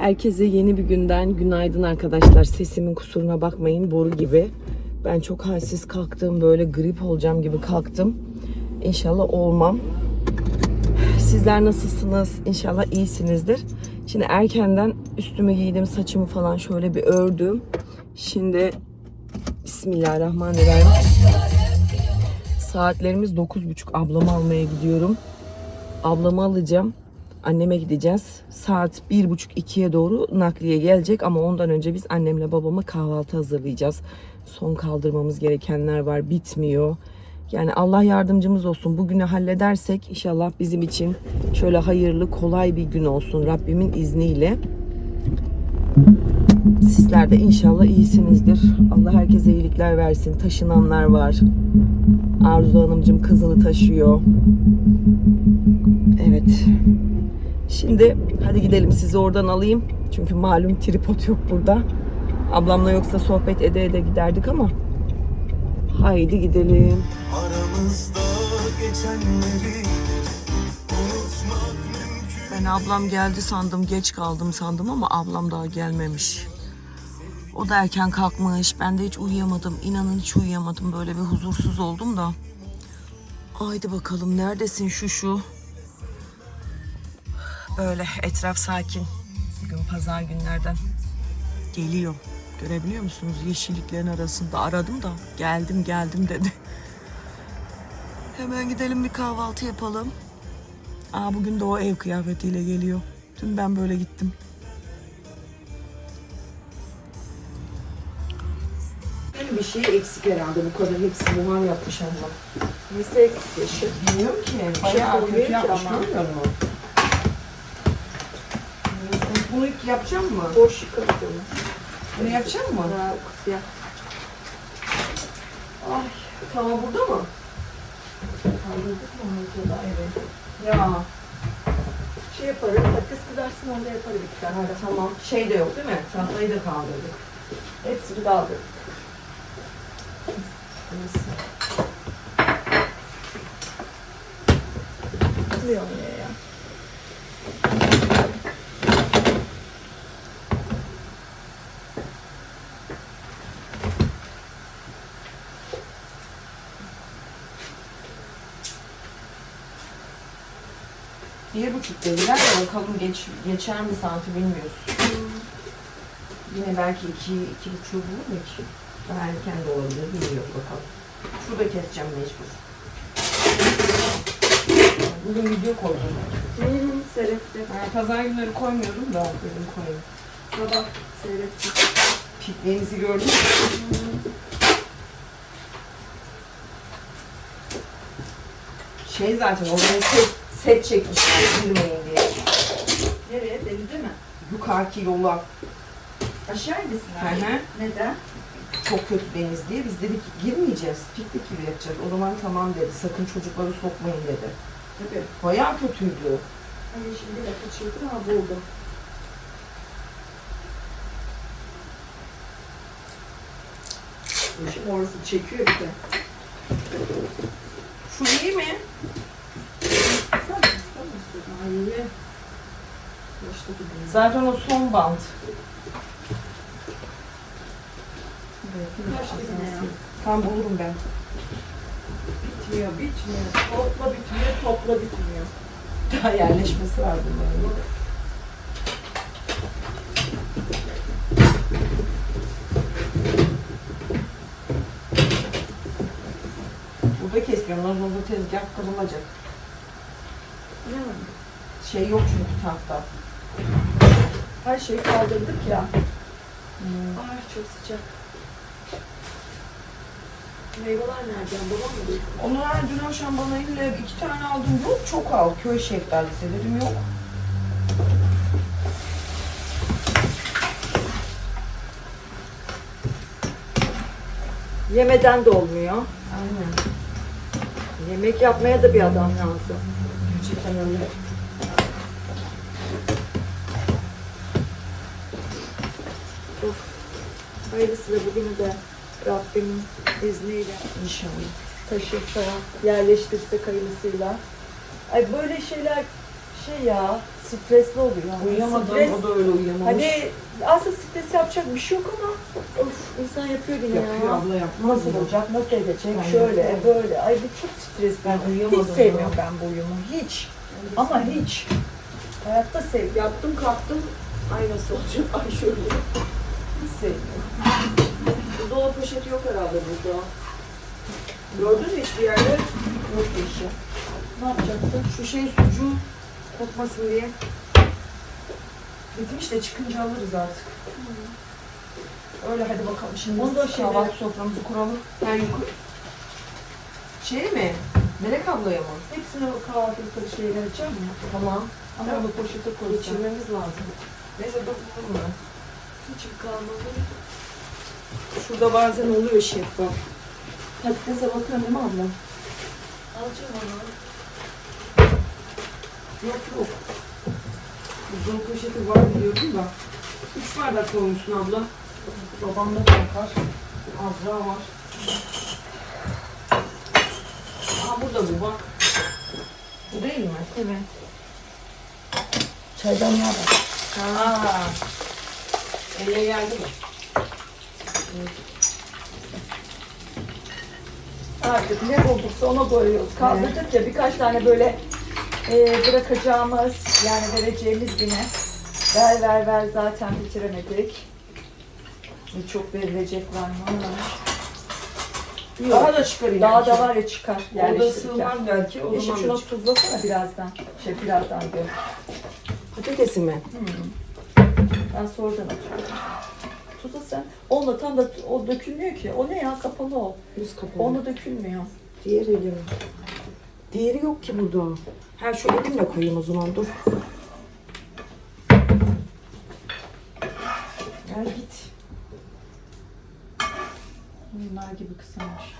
Herkese yeni bir günden günaydın arkadaşlar. Sesimin kusuruna bakmayın boru gibi. Ben çok halsiz kalktım. Böyle grip olacağım gibi kalktım. İnşallah olmam. Sizler nasılsınız? İnşallah iyisinizdir. Şimdi erkenden üstümü giydim, saçımı falan şöyle bir ördüm. Şimdi Bismillahirrahmanirrahim. Saatlerimiz 9.30. Ablamı almaya gidiyorum. Ablamı alacağım. Anneme gideceğiz. Saat 1.30-2'ye doğru nakliye gelecek ama ondan önce biz annemle babama kahvaltı hazırlayacağız. Son kaldırmamız gerekenler var. Bitmiyor. Yani Allah yardımcımız olsun. Bugünü halledersek inşallah bizim için şöyle hayırlı, kolay bir gün olsun Rabbimin izniyle. Sizler de inşallah iyisinizdir. Allah herkese iyilikler versin. Taşınanlar var. Arzu Hanımcığım kızını taşıyor. Evet. Şimdi hadi gidelim sizi oradan alayım. Çünkü malum tripod yok burada. Ablamla yoksa sohbet ede ede giderdik ama. Haydi gidelim. Aramızda geçenleri Ben ablam geldi sandım, geç kaldım sandım ama ablam daha gelmemiş. O da erken kalkmış. Ben de hiç uyuyamadım. İnanın hiç uyuyamadım. Böyle bir huzursuz oldum da. Haydi bakalım neredesin şu şu? Böyle etraf sakin. Bugün pazar günlerden geliyor. Görebiliyor musunuz? Yeşilliklerin arasında aradım da geldim geldim dedi. Hemen gidelim bir kahvaltı yapalım. Aa bugün de o ev kıyafetiyle geliyor. Dün ben böyle gittim. Bir şey eksik herhalde bu kadar hepsi buhar yapmış ama. Nesi eksik yaşı? Bilmiyorum ki. Bayağı Bayağı kötü yapmış görmüyor musun? Bunu yapacak mı? Boş yıkadık onu. Bunu yapacak mı? Ha, ya. Ay tava burada mı? Kaldırdık mı onu da evet. Ya Şey yaparım, patates kızarsın onda yaparım iki tane. ha, tamam. Şey de yok değil mi? Tahtayı da kaldırdık. Hepsini kaldırdık. Neyse. Kızmıyor buçuk dediler de bakalım geç, geçer mi santi bilmiyoruz. Yine belki iki, iki buçuğu bulur mu ki? Daha erken de olabilir bilmiyoruz bakalım. Şurada keseceğim mecbur. Bugün video koydum. Hmm, seyrettim. Yani pazar günleri koymuyordum da dedim koyayım. Sabah seyrettim. Pikniğimizi gördün mü? Şey zaten oraya set, set çekmişler girmeyin diye. Nereye? Denize mi? Yukarıki yola Aşağı indesin Hı hı. Neden? çok kötü deniz diye biz dedik ki girmeyeceğiz. Piknik gibi yapacağız. O zaman tamam dedi. Sakın çocukları sokmayın dedi. Tabii. Bayağı kötüydü. Hani şimdi de kaçırdım ama buldum. Şimdi orası çekiyor bir de. Şu iyi mi? Zaten o son bant. Tam bulurum ben. Bitmiyor, bitmiyor. Topla bitmiyor, topla bitmiyor. Daha yerleşmesi var bunların. Burada kesiyorum. Nazozu tezgah kırılacak. Şey yok çünkü tahta. Her şeyi kaldırdık ya. Hmm. Ay çok sıcak. Meyveler nereden? Babam mı dedi? Onu her dün akşam bana ille iki tane aldım. Yok çok al. Köy şeftalisi dedim yok. Yemeden de olmuyor. Aynen. Yemek yapmaya da bir adam lazım. Gerçekten öyle. Of. Hayırlısıyla bugünü de Rabbimin izniyle İnşallah. taşırsa, yerleştirse hayırlısıyla. Ay böyle şeyler şey ya stresli oluyor. Uyuyamadım. Stres, O da öyle uyuyamamış. hani aslında stres yapacak bir şey yok ama of insan yapıyor yine yapıyor ya. abla yapmaz Nasıl mı? olacak, nasıl edecek, Ben şöyle, böyle. Ay bu çok stresli. Ben uyuyamadım Hiç sevmiyorum ben bu uyumu, hiç. Ama hiç. Hayatta sevmiyorum. Yattım kalktım. Ay nasıl olacak? Ay şöyle. Hiç sevmiyorum. Buzdolabı poşeti yok herhalde burada. Gördün mü hiçbir yerde? Yok bir işi. Ne yapacaksın? Şu şey sucuğu kokmasın diye. Bitmiş de çıkınca alırız artık. Öyle hadi bakalım şimdi da biz şeyde- kahvaltı soframızı kuralım. Ben yukarı... Şey mi? Melek ablaya mı? Hepsini o kahvaltılıkları şeye vereceğim ya. Tamam. Ama onu poşete koyacağım. Geçirmemiz lazım. Neyse dur bulurum ben. Hiç kalmadı. Şurada bazen oluyor şeffaf. Patatese bakıyorum değil mi abla? Alacağım onu. Yok yok. Buzdolabı poşeti var biliyordum da. Üç bardak koymuşsun abla. Babamda da var. Azra var. Aa burada bu bak. Bu değil mi? Evet. Çaydan ne haber? Ha. Elle geldi mi? Artık ne bulduksa ona koyuyoruz. Kaldırdıkça birkaç tane böyle e, bırakacağımız yani vereceğimiz güne ver ver ver zaten bitiremedik. Ne çok verilecek var mı? Daha da çıkarayım. Daha da var ya çıkar Orada yerleştirirken. sığmaz belki. O Eşim şunu tuzlasana birazdan. Şey birazdan diyor. Patatesi mi? Ben sonradan atıyorum. Tuzla sen. Onunla tam da o dökülmüyor ki. O ne ya kapalı o. Yüz kapalı. Onunla dökülmüyor. Diğer elim. Diğeri yok ki burada. Ha şu elimle koyayım o zaman dur. Gel git. Bunlar gibi kısamış.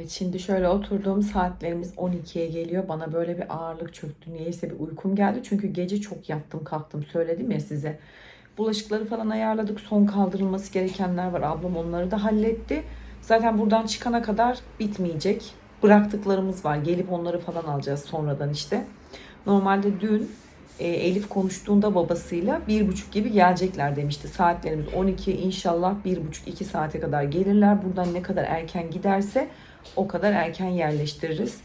Evet şimdi şöyle oturduğum saatlerimiz 12'ye geliyor. Bana böyle bir ağırlık çöktü. Niyeyse bir uykum geldi. Çünkü gece çok yattım kalktım söyledim ya size. Bulaşıkları falan ayarladık. Son kaldırılması gerekenler var. Ablam onları da halletti. Zaten buradan çıkana kadar bitmeyecek. Bıraktıklarımız var. Gelip onları falan alacağız sonradan işte. Normalde dün e, Elif konuştuğunda babasıyla bir buçuk gibi gelecekler demişti. Saatlerimiz 12 inşallah bir buçuk iki saate kadar gelirler. Buradan ne kadar erken giderse o kadar erken yerleştiririz.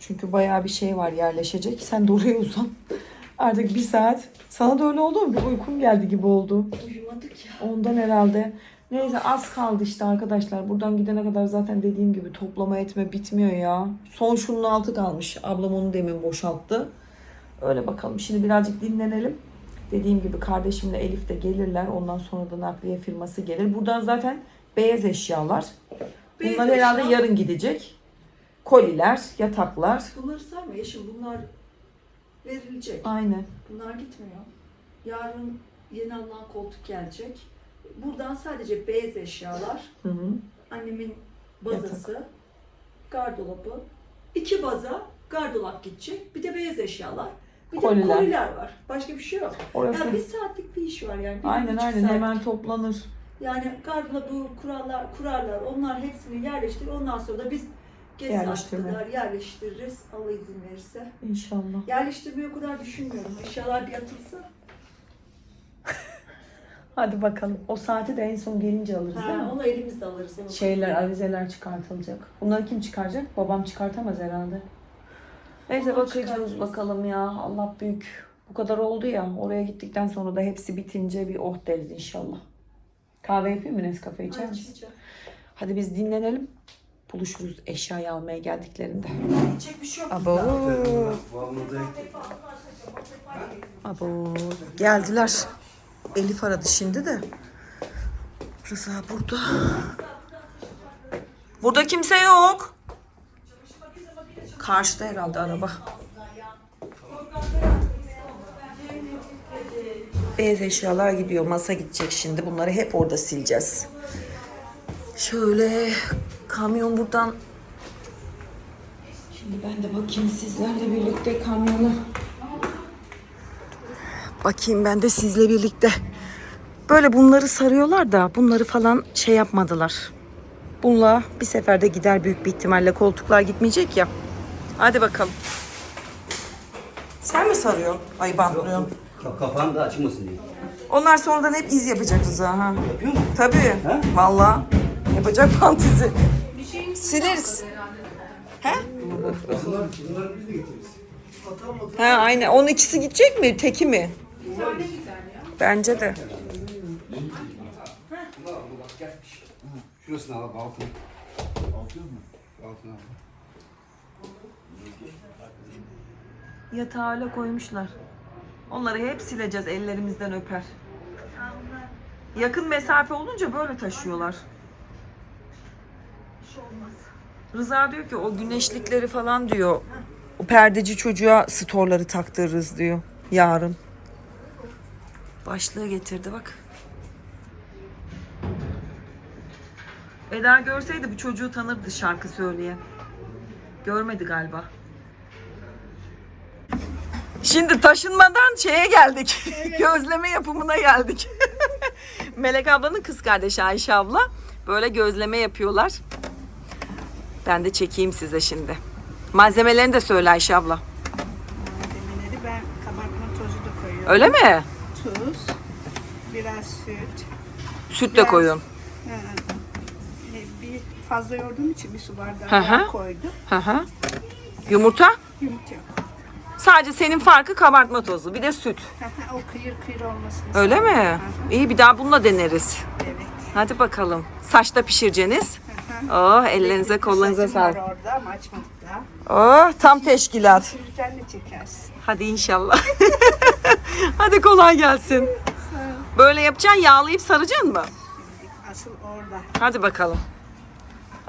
Çünkü bayağı bir şey var yerleşecek. Sen de oraya uzan. Artık bir saat. Sana da öyle oldu mu? Bir uykum geldi gibi oldu. Uyumadık ya. Ondan herhalde. Neyse az kaldı işte arkadaşlar. Buradan gidene kadar zaten dediğim gibi toplama etme bitmiyor ya. Son şunun altı kalmış. Ablam onu demin boşalttı. Öyle bakalım. Şimdi birazcık dinlenelim. Dediğim gibi kardeşimle Elif de gelirler. Ondan sonra da nakliye firması gelir. Buradan zaten beyaz eşyalar. Beyaz Bunlar herhalde eşya- yarın gidecek. Koliler, yataklar. Bunları sayma Yeşim bunlar verilecek. Aynen. Bunlar gitmiyor. Yarın yeni alınan koltuk gelecek. Buradan sadece beyaz eşyalar, Hı hı. annemin bazası, gardırobı, iki baza gardırop gidecek. Bir de beyaz eşyalar. Bir de Koliler. koliler var. Başka bir şey yok. Orası. Ya bir saatlik bir iş var yani. bir Aynen buçuk aynen saat. hemen toplanır. Yani gardırobu kurallar, kurarlar. Onlar hepsini yerleştir. Ondan sonra da biz Yerleştirme. kadar yerleştiririz. Allah izin verirse. İnşallah. Yerleştirmeyi o kadar düşünmüyorum. Eşyalar bir atılsa. Hadi bakalım. O saati de en son gelince alırız değil mi? Ha, onu elimizde alırız. Onu Şeyler, avizeler çıkartılacak. Bunları kim çıkaracak? Babam çıkartamaz herhalde. Neyse Onlar bakacağız çıkartırız. bakalım ya. Allah büyük. Bu kadar oldu ya. Oraya gittikten sonra da hepsi bitince bir oh deriz inşallah. Kahve yapayım mı Nescafe içer misin? içmeyeceğim. Hadi biz dinlenelim. Buluşuruz eşyayı almaya geldiklerinde. İçecek bir şey yok. Abo. Abo. Geldiler. Elif aradı şimdi de. Rıza burada. Burada kimse yok. Karşıda herhalde araba. Beyaz eşyalar gidiyor. Masa gidecek şimdi. Bunları hep orada sileceğiz. Şöyle kamyon buradan Şimdi ben de bakayım sizlerle birlikte kamyona. Bakayım ben de sizle birlikte. Böyle bunları sarıyorlar da bunları falan şey yapmadılar. Bununla bir seferde gider büyük bir ihtimalle. Koltuklar gitmeyecek ya. Hadi bakalım. Sen mi sarıyorsun? Ay bantlıyorsun. Ka- da açılmasın diye. Onlar sonradan hep iz yapacak Rıza ha. Yapıyor musun? Tabii. Ha? Vallahi yapacak bant izi. Sileriz. He? He aynen. Onun ikisi gidecek mi? Teki mi? Bence de. Şurasını al altına. Altına mı? Altına al. Yatağı öyle koymuşlar. Onları hep sileceğiz ellerimizden öper. Yakın mesafe olunca böyle taşıyorlar. Rıza diyor ki o güneşlikleri falan diyor. O perdeci çocuğa storları taktırırız diyor yarın. Başlığı getirdi bak. Eda görseydi bu çocuğu tanırdı şarkı söyleyen. Görmedi galiba. Şimdi taşınmadan şeye geldik. gözleme yapımına geldik. Melek ablanın kız kardeşi Ayşe abla böyle gözleme yapıyorlar. Ben de çekeyim size şimdi. Malzemelerini de söyle Ayşe abla. Malzemeleri ben kabartma tozu da koyuyorum. Öyle mi? Tuz, biraz süt. Süt de Biraz- koyun. Ha, e, bir fazla yoğurduğum için bir su bardağı Hı hı. koydum. Hı hı. Yumurta? Yumurta yok. Sadece senin farkı kabartma tozu. Bir de süt. O kıyır kıyır olmasını Öyle mi? İyi bir daha bununla deneriz. Evet. Hadi bakalım. Saçta pişireceğiniz. Oh ellerinize kollarınıza sağlık. orada ama açmadık daha. Oh tam teşkilat. Sürürken de çekersin. Hadi inşallah. Hadi kolay gelsin. Böyle yapacaksın yağlayıp saracaksın mı? Asıl orada. Hadi bakalım.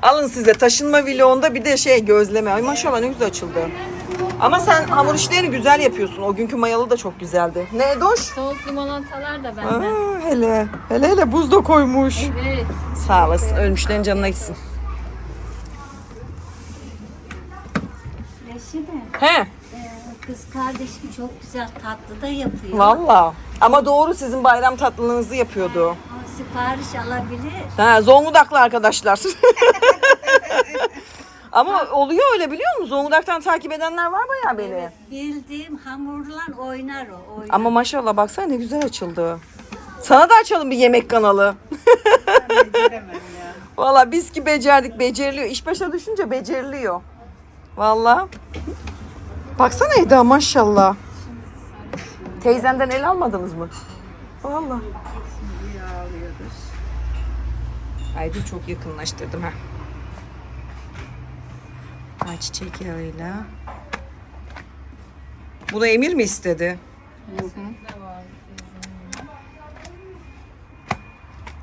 Alın size taşınma vlogunda bir de şey gözleme. Ay maşallah ne güzel açıldı. Ama sen hamur işlerini güzel yapıyorsun. O günkü mayalı da çok güzeldi. Ne Doş? Soğuk limonatalar da Aa, benden. hele. Hele hele buz da koymuş. Evet. Sağ olasın. Ölmüşlerin canına gitsin. De. He. kız kardeşim çok güzel tatlı da yapıyor. Valla. Ama doğru sizin bayram tatlılığınızı yapıyordu. Ama sipariş alabilir. Ha, Zonguldaklı arkadaşlar. Ama oluyor öyle biliyor musun? Zonguldak'tan takip edenler var bayağı beni. Bildiğim hamurla oynar o. Oynar. Ama maşallah baksana ne güzel açıldı. Sana da açalım bir yemek kanalı. Valla biz ki becerdik, beceriliyor. İş başa düşünce beceriliyor. Valla. Baksana Eda maşallah. Teyzenden el almadınız mı? Valla. Haydi çok yakınlaştırdım ha. Ayçiçek yağıyla. Bu da Emir mi istedi?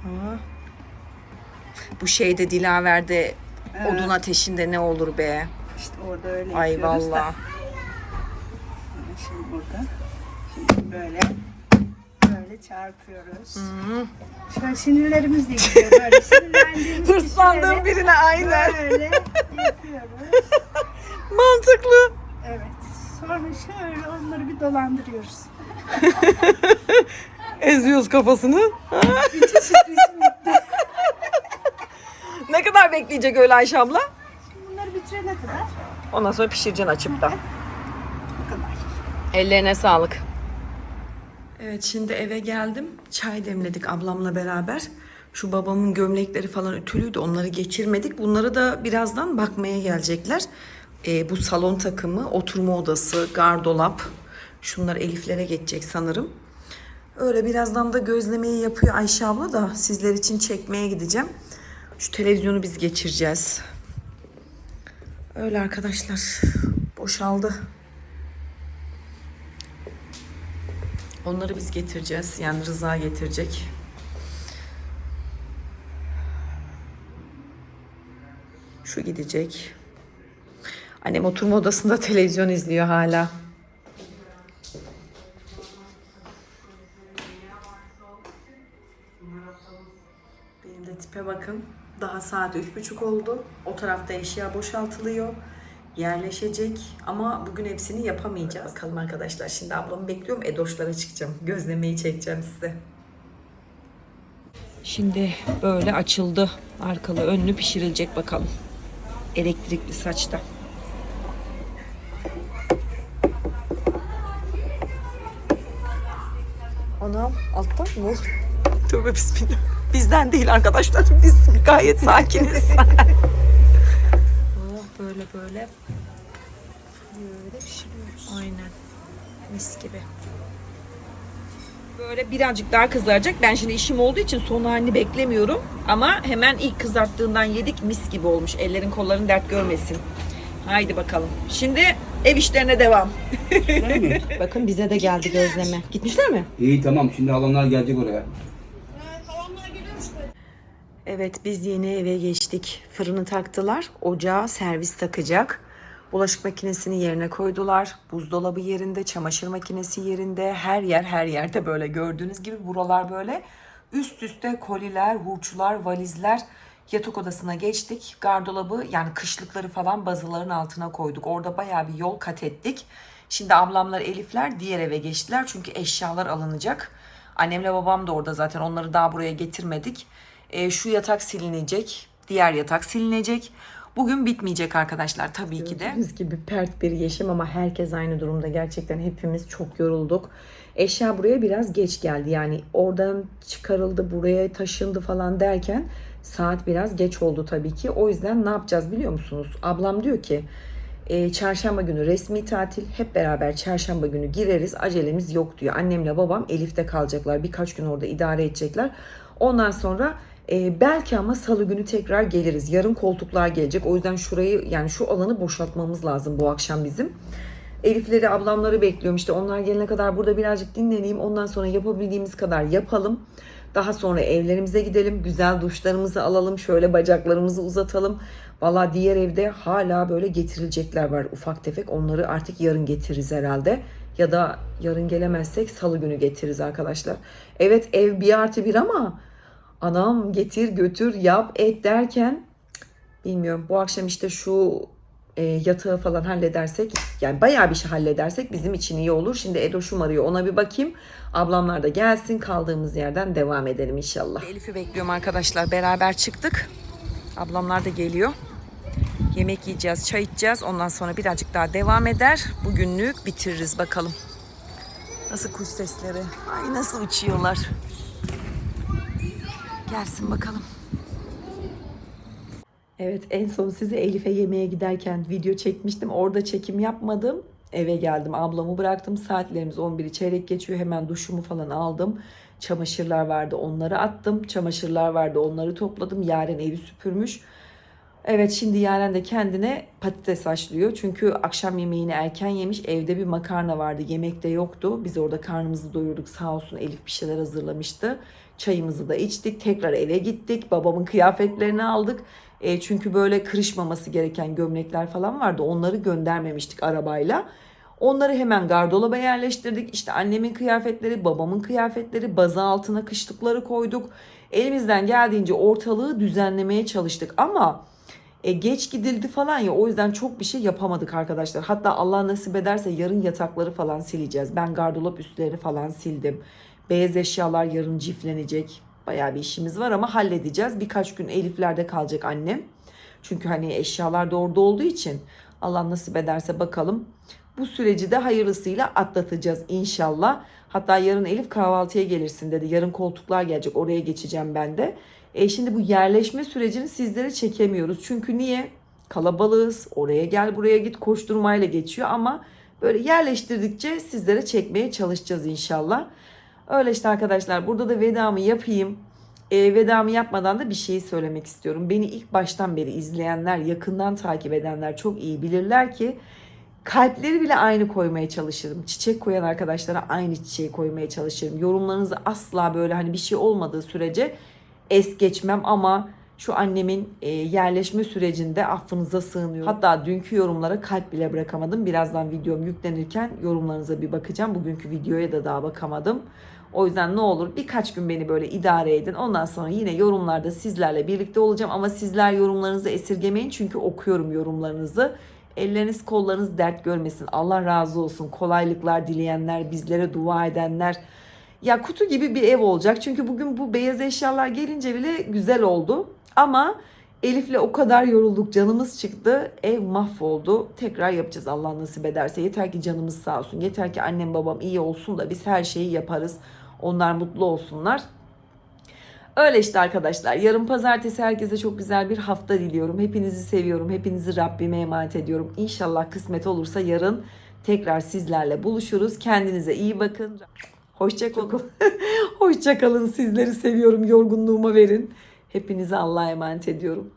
Aa. Bu şeyde Dilaver'de odun ateşinde ne olur be. İşte orada öyle Ay valla. Şimdi burada. Şimdi böyle böyle çarpıyoruz. Şöyle sinirlerimiz de gidiyor. Böyle sinirlendiğimiz Hırslandığım birine aynen. böyle yapıyoruz. Mantıklı. Evet. Sonra şöyle onları bir dolandırıyoruz. Eziyoruz kafasını. İçi Ne kadar bekleyecek öyle Ayşe abla? Bunları bitirene kadar Ondan sonra pişireceksin açıp da. bu kadar. Ellerine sağlık. Evet şimdi eve geldim. Çay demledik ablamla beraber. Şu babamın gömlekleri falan ütülüydü. Onları geçirmedik. Bunları da birazdan bakmaya gelecekler. Ee, bu salon takımı, oturma odası, gardolap. Şunlar Elif'lere geçecek sanırım. Öyle birazdan da gözlemeyi yapıyor Ayşe abla da sizler için çekmeye gideceğim. Şu televizyonu biz geçireceğiz. Öyle arkadaşlar. Boşaldı. Onları biz getireceğiz. Yani Rıza getirecek. Şu gidecek. Annem oturma odasında televizyon izliyor hala. Benim de tipe bakın. Daha saat üç buçuk oldu. O tarafta eşya boşaltılıyor. Yerleşecek ama bugün hepsini yapamayacağız. Bakalım arkadaşlar. Şimdi ablamı bekliyorum. Edoşlara çıkacağım. Gözlemeyi çekeceğim size. Şimdi böyle açıldı. Arkalı önlü pişirilecek bakalım. Elektrikli saçta. Anam alttan mı? Tövbe bismillah. Bizden değil arkadaşlar. Biz gayet sakiniz. böyle böyle. Böyle pişiriyoruz. Aynen. Mis gibi. Böyle birazcık daha kızaracak. Ben şimdi işim olduğu için son halini beklemiyorum. Ama hemen ilk kızarttığından yedik mis gibi olmuş. Ellerin kolların dert görmesin. Haydi bakalım. Şimdi ev işlerine devam. Bakın bize de geldi gözleme. Gitmişler mi? İyi tamam şimdi halamlar gelecek oraya. Evet biz yeni eve geçtik. Fırını taktılar. Ocağa servis takacak. Bulaşık makinesini yerine koydular. Buzdolabı yerinde, çamaşır makinesi yerinde. Her yer her yerde böyle gördüğünüz gibi buralar böyle üst üste koliler, hurçlar, valizler. Yatak odasına geçtik. Gardolabı yani kışlıkları falan bazıların altına koyduk. Orada bayağı bir yol kat ettik. Şimdi ablamlar Elifler diğer eve geçtiler. Çünkü eşyalar alınacak. Annemle babam da orada zaten. Onları daha buraya getirmedik. E, şu yatak silinecek. Diğer yatak silinecek. Bugün bitmeyecek arkadaşlar tabii ki de. Gördüğünüz gibi pert bir yaşam ama herkes aynı durumda. Gerçekten hepimiz çok yorulduk. Eşya buraya biraz geç geldi. Yani oradan çıkarıldı, buraya taşındı falan derken saat biraz geç oldu tabii ki. O yüzden ne yapacağız biliyor musunuz? Ablam diyor ki e, çarşamba günü resmi tatil. Hep beraber çarşamba günü gireriz. Acelemiz yok diyor. Annemle babam Elif'te kalacaklar. Birkaç gün orada idare edecekler. Ondan sonra e, belki ama salı günü tekrar geliriz. Yarın koltuklar gelecek. O yüzden şurayı yani şu alanı boşaltmamız lazım bu akşam bizim. Elifleri, ablamları bekliyorum. İşte onlar gelene kadar burada birazcık dinleneyim. Ondan sonra yapabildiğimiz kadar yapalım. Daha sonra evlerimize gidelim. Güzel duşlarımızı alalım. Şöyle bacaklarımızı uzatalım. Valla diğer evde hala böyle getirilecekler var ufak tefek. Onları artık yarın getiririz herhalde. Ya da yarın gelemezsek salı günü getiririz arkadaşlar. Evet ev bir artı bir ama anam getir götür yap et derken bilmiyorum. Bu akşam işte şu e, yatağı falan halledersek yani bayağı bir şey halledersek bizim için iyi olur. Şimdi Edoş'um arıyor ona bir bakayım. Ablamlar da gelsin kaldığımız yerden devam edelim inşallah. Elif'i bekliyorum arkadaşlar beraber çıktık. Ablamlar da geliyor. Yemek yiyeceğiz, çay içeceğiz. Ondan sonra birazcık daha devam eder. Bugünlük bitiririz bakalım. Nasıl kuş sesleri? Ay nasıl uçuyorlar. Gelsin bakalım. Evet en son size Elif'e yemeğe giderken video çekmiştim. Orada çekim yapmadım. Eve geldim. Ablamı bıraktım. Saatlerimiz 11'i çeyrek geçiyor. Hemen duşumu falan aldım. Çamaşırlar vardı onları attım. Çamaşırlar vardı onları topladım. Yaren evi süpürmüş. Evet şimdi Yaren de kendine patates haşlıyor. Çünkü akşam yemeğini erken yemiş. Evde bir makarna vardı. Yemek de yoktu. Biz orada karnımızı doyurduk. Sağ olsun Elif bir şeyler hazırlamıştı. Çayımızı da içtik. Tekrar eve gittik. Babamın kıyafetlerini aldık. E, çünkü böyle kırışmaması gereken gömlekler falan vardı. Onları göndermemiştik arabayla. Onları hemen gardıroba yerleştirdik. İşte annemin kıyafetleri, babamın kıyafetleri, baza altına kışlıkları koyduk. Elimizden geldiğince ortalığı düzenlemeye çalıştık ama e, geç gidildi falan ya o yüzden çok bir şey yapamadık arkadaşlar. Hatta Allah nasip ederse yarın yatakları falan sileceğiz. Ben gardırop üstlerini falan sildim. Beyaz eşyalar yarın ciflenecek. Bayağı bir işimiz var ama halledeceğiz. Birkaç gün Elifler'de kalacak annem. Çünkü hani eşyalar da orada olduğu için Allah nasip ederse bakalım. Bu süreci de hayırlısıyla atlatacağız inşallah. Hatta yarın Elif kahvaltıya gelirsin dedi. Yarın koltuklar gelecek oraya geçeceğim ben de. E şimdi bu yerleşme sürecini sizlere çekemiyoruz. Çünkü niye? Kalabalığız. Oraya gel buraya git koşturmayla geçiyor ama böyle yerleştirdikçe sizlere çekmeye çalışacağız inşallah. Öyle işte arkadaşlar burada da vedamı yapayım. E, vedamı yapmadan da bir şeyi söylemek istiyorum. Beni ilk baştan beri izleyenler, yakından takip edenler çok iyi bilirler ki kalpleri bile aynı koymaya çalışırım. Çiçek koyan arkadaşlara aynı çiçeği koymaya çalışırım. Yorumlarınızı asla böyle hani bir şey olmadığı sürece es geçmem ama şu annemin e, yerleşme sürecinde affınıza sığınıyorum. Hatta dünkü yorumlara kalp bile bırakamadım. Birazdan videom yüklenirken yorumlarınıza bir bakacağım. Bugünkü videoya da daha bakamadım. O yüzden ne olur birkaç gün beni böyle idare edin. Ondan sonra yine yorumlarda sizlerle birlikte olacağım. Ama sizler yorumlarınızı esirgemeyin. Çünkü okuyorum yorumlarınızı. Elleriniz kollarınız dert görmesin. Allah razı olsun. Kolaylıklar dileyenler, bizlere dua edenler. Ya kutu gibi bir ev olacak. Çünkü bugün bu beyaz eşyalar gelince bile güzel oldu. Ama Elif'le o kadar yorulduk. Canımız çıktı. Ev mahvoldu. Tekrar yapacağız Allah nasip ederse. Yeter ki canımız sağ olsun. Yeter ki annem babam iyi olsun da biz her şeyi yaparız. Onlar mutlu olsunlar. Öyle işte arkadaşlar. Yarın pazartesi herkese çok güzel bir hafta diliyorum. Hepinizi seviyorum. Hepinizi Rabbime emanet ediyorum. İnşallah kısmet olursa yarın tekrar sizlerle buluşuruz. Kendinize iyi bakın. Hoşçakalın. Hoşçakalın. Sizleri seviyorum. Yorgunluğuma verin. Hepinizi Allah'a emanet ediyorum.